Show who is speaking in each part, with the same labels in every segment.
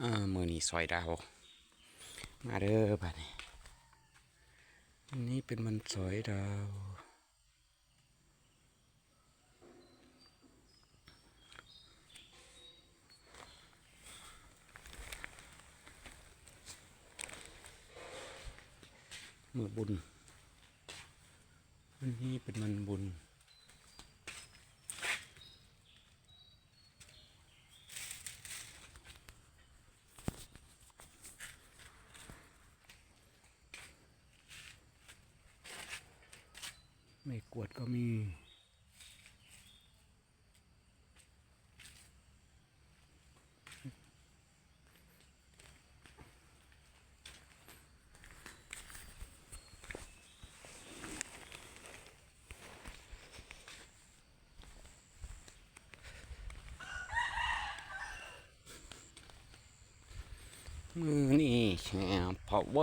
Speaker 1: อ่ามือนี้ซอยดาว มาเด้อบัดนี้วันนี้เป็นมันซอยดาวมือบุญวันนี้เป็นมันบุญ ไม่กวดก็มีมือนี่แช่พระเว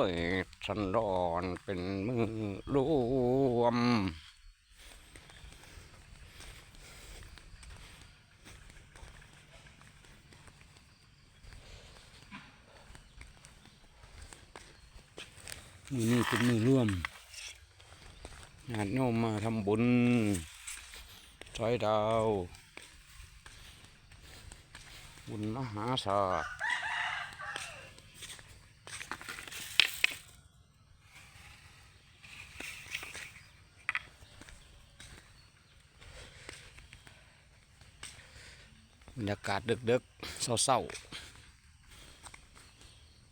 Speaker 1: ทสันดรเป็นมือรวม มือนี่เป็นมือร่วมญาติโยมมาทำบุญซอยดาว บุญมหาศาลบรรยากาศดึกๆเศร้าๆ